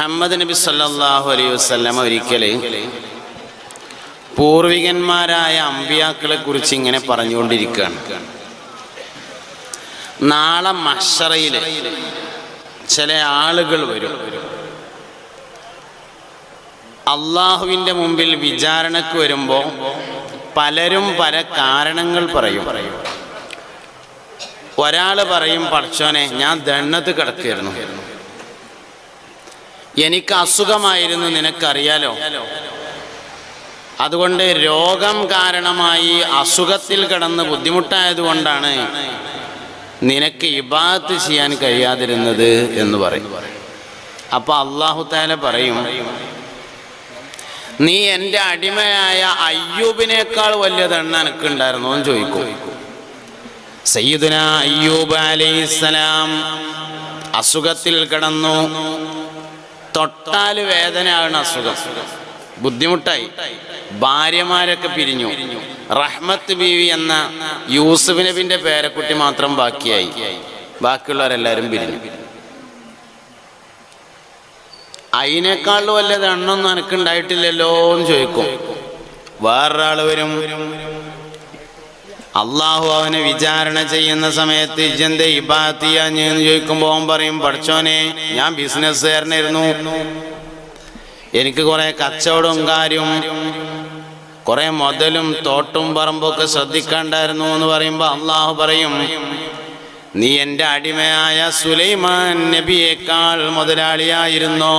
മുഹമ്മദ് നബി സല്ലാഹു അലൈഹി വസല്ലം ഒരിക്കൽ പൂർവികന്മാരായ അമ്പിയാക്കളെ കുറിച്ച് ഇങ്ങനെ പറഞ്ഞുകൊണ്ടിരിക്കുകയാണ്. നാളെ മഷറയിൽ ചില ആളുകൾ വരും. അള്ളാഹുവിന്റെ മുമ്പിൽ വിചാരണക്ക് വരുമ്പോൾ പലരും പല കാരണങ്ങൾ പറയും. ഒരാൾ പറയും പഠിച്ചോനെ ഞാൻ ദണ്ണത്ത് കിടക്കായിരുന്നു. എനിക്ക് അസുഖമായിരുന്നു നിനക്കറിയാലോ? അതുകൊണ്ട് രോഗം കാരണമായി അസുഖത്തിൽ കിടന്ന് ബുദ്ധിമുട്ടായതുകൊണ്ടാണ് നിനക്ക് ഇബാത്ത് ചെയ്യാൻ കഴിയാതിരുന്നത് എന്ന് പറയും. അപ്പൊ അള്ളാഹു താല പറയും നീ എന്റെ അടിമയായ അയ്യൂബിനേക്കാൾ വലിയ തണ്ണ എനിക്കുണ്ടായിരുന്നോ എന്ന് ചോദിക്കും. സയ്യിദുന അയ്യൂബ് അലൈഹിസ്സലാം അസുഖത്തിൽ കിടന്നു. തൊട്ടാൽ വേദനയാണ് അസുഖം. ബുദ്ധിമുട്ടായി. ഭാര്യമാരൊക്കെ പിരിഞ്ഞു. റഹ്മത്ത് ബീവി എന്ന യൂസുഫ് നബിന്റെ പേരക്കുട്ടി മാത്രം ബാക്കിയായി. ബാക്കിയുള്ളവരെല്ലാവരും പിരിഞ്ഞു. അതിനേക്കാൾ വല്ലത് എണ്ണൊന്നും എനിക്കുണ്ടായിട്ടില്ലല്ലോ എന്ന് ചോദിക്കും. വേറൊരാൾ വരും. അള്ളാഹു അവനെ വിചാരണ ചെയ്യുന്ന സമയത്ത് ഇജന്റെ ഇബാത്തിയ എന്ന് ചോദിക്കുമ്പോൾ പറയും പഠിച്ചോനെ ഞാൻ ബിസിനസ്സുകാരനായിരുന്നു. എനിക്ക് കുറെ കച്ചവടവും കാര്യവും കുറെ മുതലും തോട്ടും പറമ്പൊക്കെ ശ്രദ്ധിക്കണ്ടായിരുന്നു എന്ന് പറയുമ്പോൾ അള്ളാഹു പറയും നീ എന്റെ അടിമയായ സുലൈമാൻ നബിയേക്കാൾ മുതലാളിയായിരുന്നോ?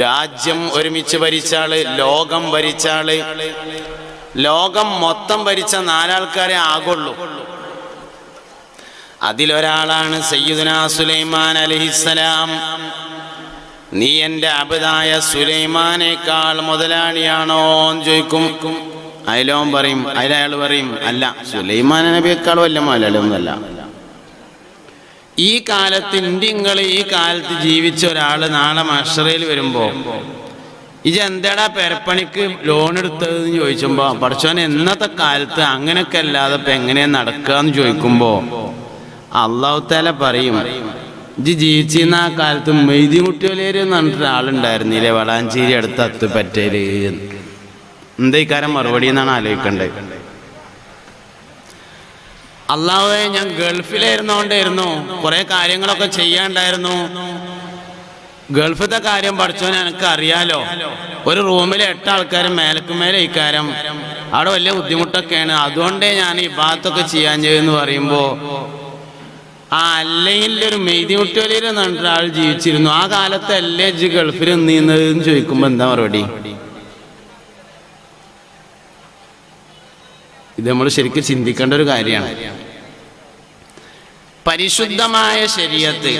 രാജ്യം ഒരുമിച്ച് ഭരിച്ചാൾ ലോകം ഭരിച്ചാൾ ലോകം മൊത്തം ഭരിച്ച നാലാൾക്കാരെ ആകുള്ളൂ. അതിലൊരാളാണ് സയ്യിദുന സുലൈമാൻ അലഹിസലാം നീ എന്റെ അബദായ സുലൈമാനേക്കാൾ മുതലാളിയാണോ എന്ന് ചോദിക്കും. അതിലോൻ പറയും അയലയാൾ പറയും അല്ല സുലൈമാൻ നബിയേക്കാൾ വല്ല മുതലാളിയൊന്നുമല്ല. ഈ കാലത്ത് ഇന്ത്യങ്ങൾ ഈ കാലത്ത് ജീവിച്ച ഒരാൾ നാളെ മഷറയിൽ വരുമ്പോ ഇജ എന്താടാ പെരപ്പണിക്ക് ലോൺ എടുത്തതെന്ന് ചോദിച്ചുമ്പോ പഠിച്ചോൻ എന്നത്തെ കാലത്ത് അങ്ങനെയൊക്കെ അല്ലാതെ ഇപ്പൊ എങ്ങനെയാ നടക്കുക എന്ന് ചോദിക്കുമ്പോ അള്ളാഹുത്താല പറയും ഇജ് ജീവിച്ചിരുന്ന ആ കാലത്ത് മെയ്തി കുട്ടിയോലേര് എന്ന് പറഞ്ഞിട്ട് ആളുണ്ടായിരുന്നില്ലേ വളാഞ്ചേരി അടുത്ത അത്ത് പറ്റേൽ എന്താ ഇക്കാരം മറുപടി എന്നാണ് ആലോചിക്കേണ്ടത് അള്ളാഹുവെ ഞാൻ ഗൾഫിലായിരുന്നോണ്ടായിരുന്നു കുറെ കാര്യങ്ങളൊക്കെ ചെയ്യാണ്ടായിരുന്നു ഗൾഫിലത്തെ കാര്യം പഠിച്ചോ എനിക്ക് അറിയാലോ ഒരു റൂമിൽ എട്ട് ആൾക്കാർ മേലെ ഇക്കാരം അവിടെ വലിയ ബുദ്ധിമുട്ടൊക്കെയാണ്. അതുകൊണ്ടേ ഞാൻ ഈ ഭാഗത്തൊക്കെ ചെയ്യാൻ ചെയ്യുമെന്ന് പറയുമ്പോ ആ അല്ലെങ്കിൽ ഒരു മെയ്തി മുട്ടിയൊലിയിൽ ആൾ ജീവിച്ചിരുന്നു. ആ കാലത്ത് അല്ലേ ജി ഗൾഫിൽ നീന്നത് എന്ന് ചോദിക്കുമ്പോ എന്താ മറുപടി? ഇത് നമ്മൾ ശരിക്കും ചിന്തിക്കേണ്ട ഒരു കാര്യമാണ്. പരിശുദ്ധമായ ശരീരത്ത്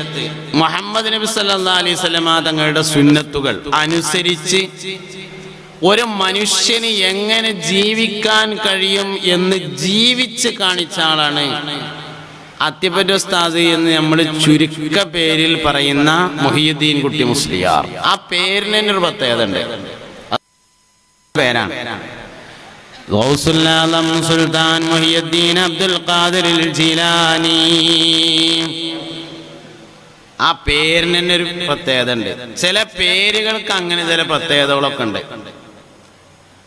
മുഹമ്മദ് നബി സല്ലാ അലൈഹി സ്വലമ തങ്ങളുടെ സുന്നത്തുകൾ അനുസരിച്ച് ഒരു മനുഷ്യന് എങ്ങനെ ജീവിക്കാൻ കഴിയും എന്ന് ജീവിച്ച് കാണിച്ച ആളാണ് അത്യപ്പറ്റ ഉസ്താദ് എന്ന് നമ്മൾ ചുരുക്ക പേരിൽ പറയുന്ന മൊഹിയുദ്ദീൻ കുട്ടി മുസ്ലിയാർ. ആ പേരിന് തന്നെ ഒരു പ്രത്യേകത ഉണ്ട് പേരാണ്. ഗൗസുല്ലാലം സുൽത്താൻ മൊഹിയുദ്ദീൻ അബ്ദുൽ ഖാദിർ ജീലാനി. ആ പേരിന് തന്നെ ഒരു പ്രത്യേകത ഉണ്ട് ചില പേരുകൾക്ക് അങ്ങനെ ചില പ്രത്യേകതകളൊക്കെ ഉണ്ട്.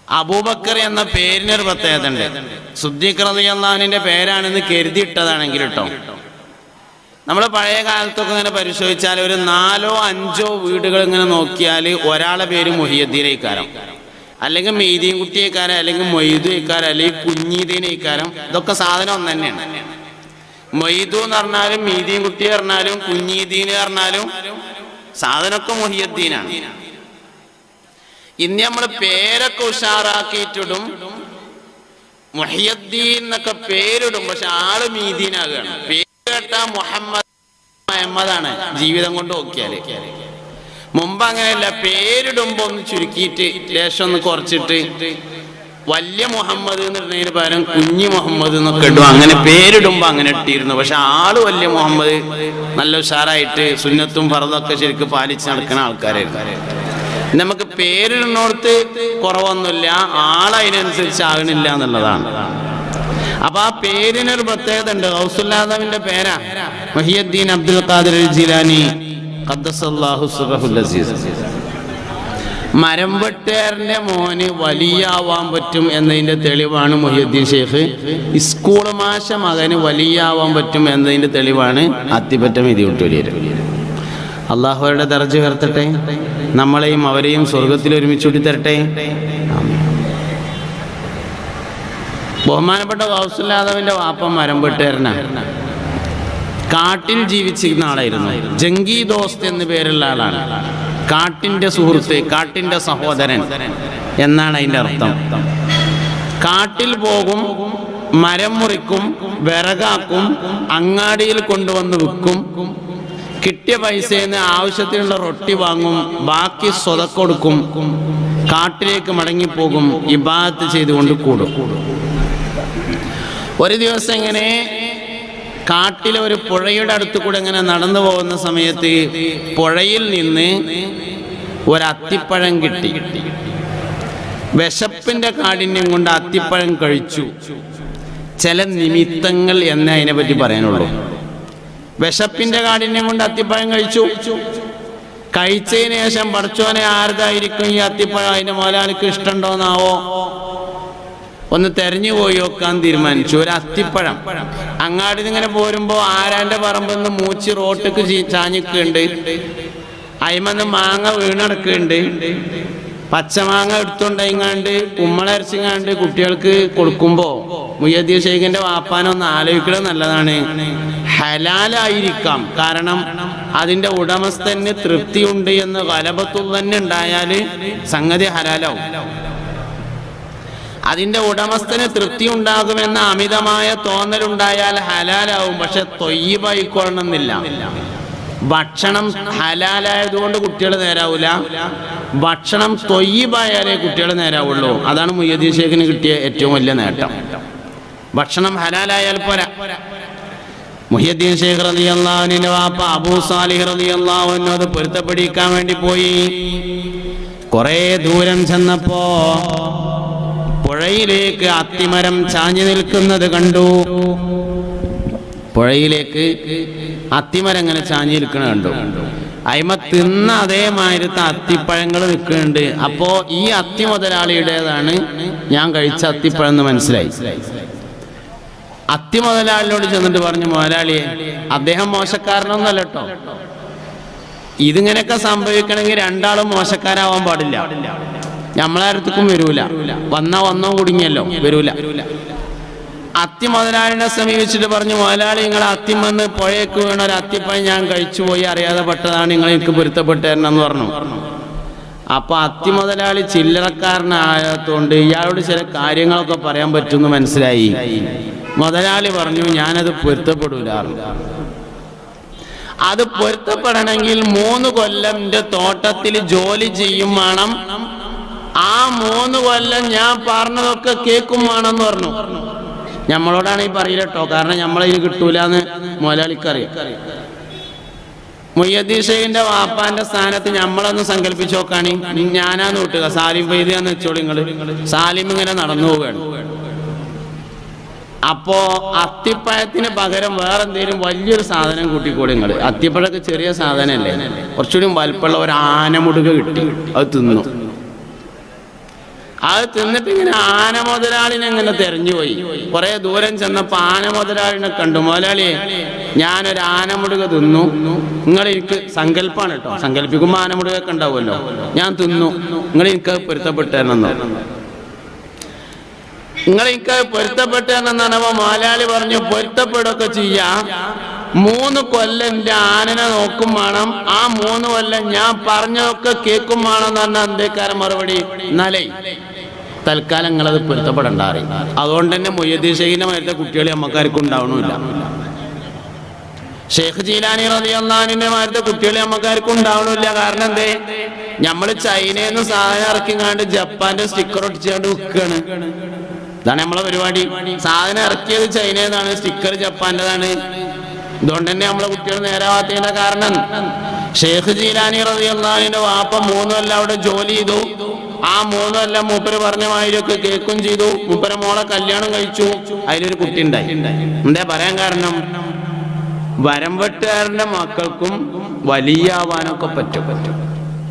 അബൂബക്കർ എന്ന പേരിനൊരു പ്രത്യേകത ഉണ്ട് സുദ്ദീഖ്റിയാനിന്റെ പേരാണെന്ന് കരുതിയിട്ടതാണെങ്കിൽ കേട്ടോ നമ്മൾ പഴയ കാലത്തൊക്കെ ഇങ്ങനെ പരിശോധിച്ചാൽ ഒരു നാലോ അഞ്ചോ വീടുകൾ ഇങ്ങനെ നോക്കിയാൽ ഒരാളെ പേര് മുഹിയദ്ദീനേക്കാരം അല്ലെങ്കിൽ മെയ്തീൻ കുട്ടിയേക്കാരം അല്ലെങ്കിൽ മൊയ്തുയേക്കാരം അല്ലെങ്കിൽ കുഞ്ഞീതീനേക്കാരം ഇതൊക്കെ സാധനം ഒന്ന് തന്നെയാണ് മൊയ്തു എന്ന് പറഞ്ഞാലും മീതീൻ കുട്ടി പറഞ്ഞാലും കുഞ്ഞീദീൻ പറഞ്ഞാലും സാധനമൊക്കെ മൊഹിയദ്ദീനാണ്. ഇന്ന് നമ്മൾ പേരൊക്കെ ഉഷാറാക്കിയിട്ടിടും മൊഹിയദ്ദീൻ എന്നൊക്കെ പേരിടും പക്ഷെ ആൾ മീദീനാകുകയാണ് പേര് കേട്ട മുഹമ്മദ് മുഹമ്മദാണ് ജീവിതം കൊണ്ട് നോക്കിയാൽ. മുമ്പ് അങ്ങനെയല്ല പേരിടുമ്പോ ഒന്ന് ചുരുക്കിയിട്ട് ലേശം ഒന്ന് കുറച്ചിട്ട് വലിയ മുഹമ്മദ് എന്ന് പറഞ്ഞതിന് പകരം കുഞ്ഞു മുഹമ്മദ് എന്നൊക്കെ ഇടും. അങ്ങനെ പേരിടുമ്പോ അങ്ങനെ ഇട്ടിരുന്നു. പക്ഷെ ആൾ വലിയ മുഹമ്മദ് നല്ല ഉഷാറായിട്ട് സുന്നത്തും ഫറതൊക്കെ ശരിക്കും പാലിച്ച് നടക്കുന്ന ആൾക്കാരായിരുന്നു. നമുക്ക് പേരിടുന്നോടത്ത് കുറവൊന്നുമില്ല ആളതിനനുസരിച്ച് ആകണില്ല എന്നുള്ളതാണ്. അപ്പൊ ആ പേരിനൊരു പ്രത്യേകത ഉണ്ട്. ഹൗസുല്ലാദവിന്റെ പേരാ. മഹിയുദ്ദീൻ അബ്ദുൽ ഖാദിർ ജിലാനി മരം വെട്ടേറിന്റെ മോന് വലിയാവാൻ പറ്റും എന്നതിന്റെ തെളിവാണ് മൊഹ്യുദ്ദീൻ ഷെയ്ഖ്. സ്കൂൾ മാഷ മകന് വലിയാവാൻ പറ്റും എന്നതിന്റെ തെളിവാണ് അത്തിപ്പറ്റം ഇത് വിട്ടുവലിയത് അള്ളാഹുവരുടെ ദർജ ഉയർത്തട്ടെ. നമ്മളെയും അവരെയും സ്വർഗത്തിൽ ഒരുമിച്ച് തരട്ടെ ബഹുമാനപ്പെട്ട കൗസലാദവിന്റെ വാപ്പ മരം വെട്ടുകാരനാണ് കാട്ടിൽ ജീവിച്ചിരുന്ന ആളായിരുന്നു. ജംഗി ദോസ്ത് എന്ന് പേരുള്ള ആളാണ്. കാട്ടിന്റെ സുഹൃത്ത് കാട്ടിന്റെ സഹോദരൻ എന്നാണ് അതിന്റെ അർത്ഥം. കാട്ടിൽ പോകും മരം മുറിക്കും വിറകാക്കും അങ്ങാടിയിൽ കൊണ്ടുവന്ന് വിൽക്കും. കിട്ടിയ പൈസയിൽ ആവശ്യത്തിനുള്ള റൊട്ടി വാങ്ങും ബാക്കി സ്വതക്കൊടുക്കും കാട്ടിലേക്ക് മടങ്ങിപ്പോകും ഇബാദത്ത് ചെയ്തുകൊണ്ട് കൂടും. ഒരു ദിവസം ഇങ്ങനെ കാട്ടിലെ ഒരു പുഴയുടെ അടുത്ത് കൂടെ ഇങ്ങനെ നടന്നു പോകുന്ന സമയത്ത് പുഴയിൽ നിന്ന് ഒരത്തിപ്പഴം കിട്ടി. വിശപ്പിന്റെ കാഠിന്യം കൊണ്ട് അത്തിപ്പഴം കഴിച്ചു. ചില നിമിത്തങ്ങൾ എന്നേ അതിനെ പറ്റി പറയാനുള്ളൂ. വിശപ്പിന്റെ കാഠിന്യം കൊണ്ട് അത്തിപ്പഴം കഴിച്ചു. കഴിച്ചതിന് ശേഷം പഠിച്ചോനെ ആരതായിരിക്കും ഈ അത്തിപ്പഴം? അതിന്റെ മോലാലിക്ക് ഇഷ്ടമുണ്ടോന്നാവോ? ഒന്ന് തെരഞ്ഞു പോയി നോക്കാൻ തീരുമാനിച്ചു. ഒരു അത്തിപ്പഴം. അങ്ങാടി ഇങ്ങനെ പോരുമ്പോ ആരാന്റെ പറമ്പെന്ന് മൂച്ചി റോട്ടിക്ക് ചാഞ്ഞിക്കുണ്ട് അയിമന്ന് മാങ്ങ വീണടക്കുന്നുണ്ട്. പച്ചമാങ്ങ എടുത്തുണ്ടെങ്ങാണ്ട് കുമ്മളരച്ചിങ്ങാണ്ട് കുട്ടികൾക്ക് കൊടുക്കുമ്പോ മുയ്യദ്ദീൻ ഷെയ്ഖിന്റെ വാപ്പാനൊന്ന് ആലോചിക്കണം നല്ലതാണ്. ഹലാലായിരിക്കാം. കാരണം അതിന്റെ ഉടമസ്ഥന് തൃപ്തിയുണ്ട് എന്ന് കലപത്തുൽ തന്നെ ഉണ്ടായാൽ സംഗതി ഹലാലാവും. അതിന്റെ ഉടമസ്ഥന് തൃപ്തി ഉണ്ടാകുമെന്ന അമിതമായ തോന്നലുണ്ടായാൽ ഹലാലാവും. പക്ഷെ തൊയ്യബായിക്കൊള്ളണമെന്നില്ല. ഭക്ഷണം ഹലാലായതുകൊണ്ട് കുട്ടികൾ നേരാവൂല. ഭക്ഷണം തൊയ്യബായാലേ കുട്ടികൾ നേരാവുള്ളൂ. അതാണ് മുയ്യദ്ദീൻ ഷേഖിന് കിട്ടിയ ഏറ്റവും വലിയ നേട്ടം. ഭക്ഷണം ഹലാലായാൽ പോരാ. മുഹ്യദ്ദീൻ ഷേഖ് റളിയല്ലാഹുവിന്റെ വാപ്പ അബൂ സാലിഹ് റളിയല്ലാഹു അത് പൊരുത്തപ്പെടിക്കാൻ വേണ്ടി പോയി. കുറേ ദൂരം ചെന്നപ്പോ പുഴയിലേക്ക് അത്തിമരം ചാഞ്ഞു നിൽക്കുന്നത് കണ്ടു. പുഴയിലേക്ക് അത്തിമരം ഇങ്ങനെ ചാഞ്ഞു നിൽക്കണ കണ്ടു. അയിമ തിന്ന അതേമാതിരത്തെ അത്തിപ്പഴങ്ങൾ നിൽക്കുന്നുണ്ട് അപ്പോ ഈ അത്തി മുതലാളിയുടേതാണ് ഞാൻ കഴിച്ച അത്തിപ്പഴം എന്ന് മനസ്സിലായി. അത്തി മുതലാളിനോട് ചെന്നിട്ട് പറഞ്ഞു മുതലാളിയെ അദ്ദേഹം മോശക്കാരനൊന്നല്ല കേട്ടോ. ഇതിങ്ങനെയൊക്കെ സംഭവിക്കണമെങ്കിൽ രണ്ടാളും മോശക്കാരാവാൻ പാടില്ല. നമ്മളാരത്തേക്കും വരൂല. വന്നാ വന്നോ കുടുങ്ങിയല്ലോ. വരൂല. അത്തി മുതലാളിനെ സമീപിച്ചിട്ട് പറഞ്ഞു മുതലാളി നിങ്ങൾ അത്തിം വന്ന് പുഴയ്ക്ക് വീണ ഒരു അത്തിപ്പഴം ഞാൻ കഴിച്ചുപോയി അറിയാതെ പെട്ടതാണ് നിങ്ങൾ എനിക്ക് പൊരുത്തപ്പെട്ട് പറഞ്ഞു. അപ്പൊ അത്തി മുതലാളി ചില്ലറക്കാരനായതുകൊണ്ട് ഇയാളോട് ചില കാര്യങ്ങളൊക്കെ പറയാൻ പറ്റുമെന്ന് മനസ്സിലായി. മുതലാളി പറഞ്ഞു ഞാനത് പൊരുത്തപ്പെടൂല. അത് പൊരുത്തപ്പെടണമെങ്കിൽ മൂന്ന് കൊല്ലം എന്റെ തോട്ടത്തിൽ ജോലി ചെയ്യും വേണം. ആ മൂന്ന് കൊല്ലം ഞാൻ പറഞ്ഞതൊക്കെ കേൾക്കുമാണെന്ന് പറഞ്ഞു. നമ്മളോടാണ് ഈ പറയില്ല കേട്ടോ. കാരണം ഇത് കിട്ടൂലെന്ന് മുതലാളിക്കറിയാം മുയ്യദ്ദീഷയുടെ വാപ്പാന്റെ സ്ഥാനത്ത് നമ്മളൊന്ന് സങ്കല്പിച്ച് നോക്കാണി. ഞാനാന്ന് വിട്ടുക സാലിം വൈദ്യാന്ന് വെച്ചോളി നിങ്ങൾ. സാലിം ഇങ്ങനെ നടന്നു പോവുകയാണ്. അപ്പോ അത്തിപ്പഴത്തിന് പകരം വേറെന്തേലും വലിയൊരു സാധനം കൂട്ടിക്കൂടി നിങ്ങൾ അത്തിപ്പഴൊക്കെ ചെറിയ സാധനമല്ലേ കുറച്ചുകൂടി വലുപ്പമുള്ള ഒരു ആനമുടുക കിട്ടി. അത് തിന്നു. അത് തിന്നിട്ട് ഇങ്ങനെ ആന മുതലാളിനെ ഇങ്ങനെ തെരഞ്ഞുപോയി കുറെ ദൂരം ചെന്നപ്പോ ആന മുതലാളിനെ കണ്ടു. മുതലാളിയെ ഞാനൊരു ആനമുടുക തിന്നു. നിങ്ങൾ എനിക്ക് സങ്കല്പാണ് കേട്ടോ. സങ്കല്പിക്കുമ്പോ ആനമുടുകൊക്കെ ഉണ്ടാവുമല്ലോ. ഞാൻ തിന്നു. നിങ്ങൾ എനിക്ക് പൊരുത്തപ്പെട്ടെന്നു നിങ്ങൾ എനിക്ക് പൊരുത്തപ്പെട്ടെന്നാണ് മുതലാളി പറഞ്ഞു പൊരുത്തപ്പെടുകയൊക്കെ ചെയ്യാം. മൂന്ന് കൊല്ലം എന്റെ ആനനെ നോക്കും വേണം. ആ മൂന്ന് കൊല്ലം ഞാൻ പറഞ്ഞതൊക്കെ കേൾക്കും വേണം എന്ന് പറഞ്ഞ എന്തേക്കാരൻ മറുപടി? എന്നാലേ തൽക്കാലം നിങ്ങളത് പൊരുത്തപ്പെടണ്ടാറി. അതുകൊണ്ട് തന്നെ മൊയ്യദ്ദീൻ ഷെയ്ഖിന്റെ മരത്തെ കുട്ടികളെ അമ്മക്കാർക്കും ഉണ്ടാവണമില്ല. ഷെയ്ഖ് ജീലാനി റളിയല്ലാഹുവിന്റെ മാരത്തെ കുട്ടികളെ അമ്മക്കാർക്കും ഉണ്ടാവണമില്ല. കാരണം എന്തേ? നമ്മൾ ചൈനയിൽ നിന്ന് സാധനം ഇറക്കിങ്ങാണ്ട് ജപ്പാന്റെ സ്റ്റിക്കർ ഒട്ടിച്ചുകൊണ്ട് വിൽക്കുകയാണ് ഇതാണ് നമ്മളെ പരിപാടി. സാധനം ഇറക്കിയത് ചൈനയിലാണ് സ്റ്റിക്കർ ജപ്പാന്റേതാണ് ഇതുകൊണ്ട് തന്നെ നമ്മളെ കുട്ടികൾ നേരാവാത്തതിന്റെ കാരണം ഷെയ്ഖ് ജീലാനി റളിയല്ലാഹുവിന്റെ വാപ്പ മൂന്ന് കൊല്ലം അവിടെ ജോലി ചെയ്തു. ആ മൂന്ന് കൊല്ലം മൂപ്പര് പറഞ്ഞ മാതിരിയൊക്കെ കേൾക്കും ചെയ്തു. മൂപ്പര മോളെ കല്യാണം കഴിച്ചു. അതിലൊരു കുട്ടി ഉണ്ടായി എന്താ പറയാൻ കാരണം? വരംവെട്ടുകാരന്റെ മക്കൾക്കും വലിയാവാനൊക്കെ പറ്റും.